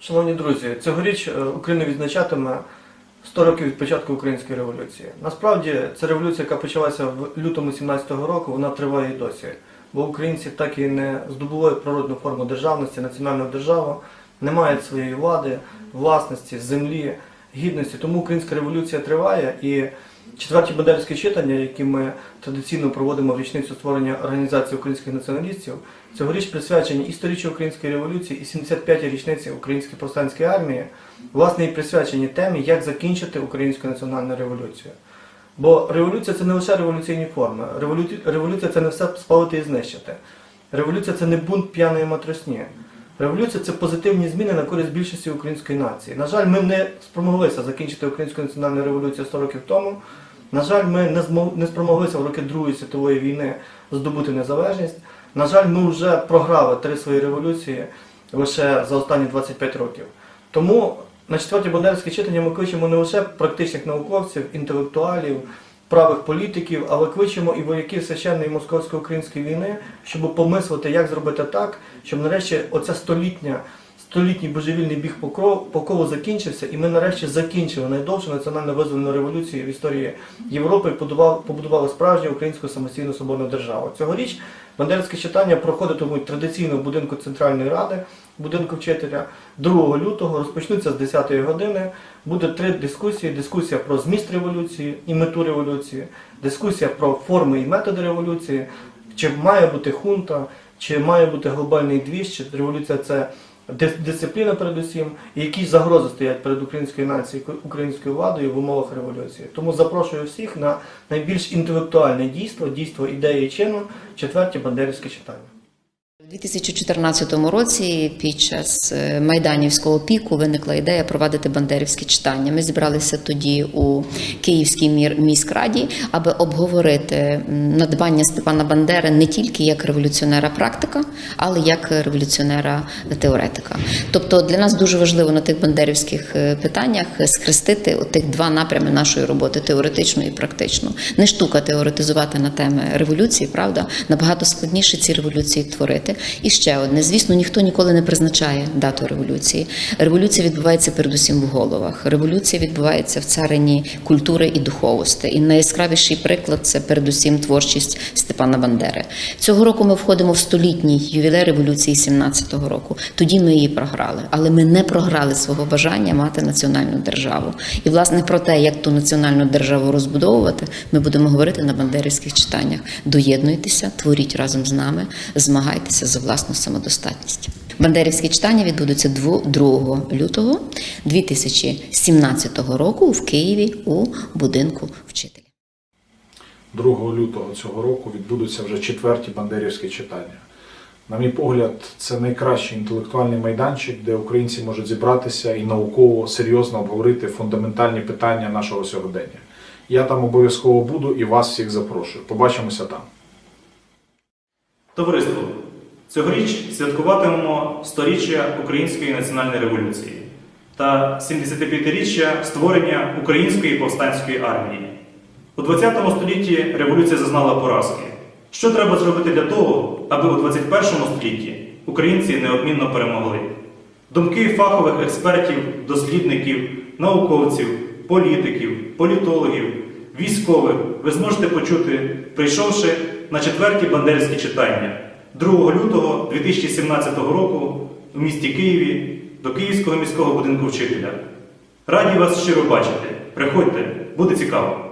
Шановні друзі, цьогоріч е, Україна відзначатиме 100 років від початку української революції. Насправді, ця революція, яка почалася в лютому 17-го року, вона триває і досі. Бо українці так і не здобули природну форму державності, національну державу, не мають своєї влади, власності, землі, гідності. Тому українська революція триває і четверті бандерівські читання, які ми традиційно проводимо в річницю створення організації українських націоналістів, цьогоріч присвячені і української революції, і 75-й річниці Української повстанської армії, власне, і присвячені темі, як закінчити українську національну революцію. Бо революція це не лише революційні форми. Революція це не все спалити і знищити. Революція це не бунт п'яної матросні. Революція це позитивні зміни на користь більшості української нації. На жаль, ми не спромоглися закінчити українську національну революцію 100 років тому. На жаль, ми не, змо- не спромоглися в роки Другої світової війни здобути незалежність. На жаль, ми вже програли три свої революції лише за останні 25 років. Тому на четверті бандерівське читання ми кличемо не лише практичних науковців, інтелектуалів, правих політиків, але кличемо і вояків священної московсько-української війни, щоб помислити, як зробити так, щоб нарешті оця столітня, столітній божевільний біг по колу закінчився, і ми нарешті закінчили найдовшу національно визвольну революцію в історії Європи і побудували, справжню українську самостійну свободну державу. Цьогоріч Бандерівське читання проходитимуть традиційно в будинку Центральної Ради, будинку вчителя 2 лютого, розпочнуться з 10 години. Буде три дискусії: дискусія про зміст революції і мету революції, дискусія про форми і методи революції, чи має бути хунта, чи має бути глобальний двіж, чи революція це дисципліна передусім, і які загрози стоять перед українською нацією, українською владою в умовах революції. Тому запрошую всіх на найбільш інтелектуальне дійство, дійство ідеї чину, четверті бандерівське читання. У 2014 році під час е, майданівського піку виникла ідея провадити бандерівські читання. Ми зібралися тоді у Київській міськраді, аби обговорити надбання Степана Бандери не тільки як революціонера практика, але як революціонера теоретика. Тобто для нас дуже важливо на тих бандерівських е, питаннях схрестити тих два напрями нашої роботи теоретичну і практичну. Не штука теоретизувати на теми революції, правда, набагато складніше ці революції творити. І ще одне: звісно, ніхто ніколи не призначає дату революції. Революція відбувається передусім в головах. Революція відбувається в царині культури і духовості. І найяскравіший приклад це передусім творчість Степана Бандери. Цього року ми входимо в столітній ювілей революції 17-го року. Тоді ми її програли, але ми не програли свого бажання мати національну державу. І власне про те, як ту національну державу розбудовувати, ми будемо говорити на бандерівських читаннях. Доєднуйтеся, творіть разом з нами, змагайтеся за власну самодостатність. Бандерівські читання відбудуться 2 лютого 2017 року в Києві у будинку вчителя. 2 лютого цього року відбудуться вже четверті бандерівські читання. На мій погляд, це найкращий інтелектуальний майданчик, де українці можуть зібратися і науково серйозно обговорити фундаментальні питання нашого сьогодення. Я там обов'язково буду і вас всіх запрошую. Побачимося там. Товариство, цьогоріч святкуватимемо сторіччя Української національної революції та 75-річчя створення Української повстанської армії. У 20 столітті революція зазнала поразки. Що треба зробити для того, аби у 21 столітті українці неодмінно перемогли? Думки фахових експертів, дослідників, науковців, політиків, політологів, військових ви зможете почути, прийшовши на четверті бандерські читання 2 лютого 2017 року в місті Києві до Київського міського будинку вчителя. Раді вас щиро бачити. Приходьте, буде цікаво.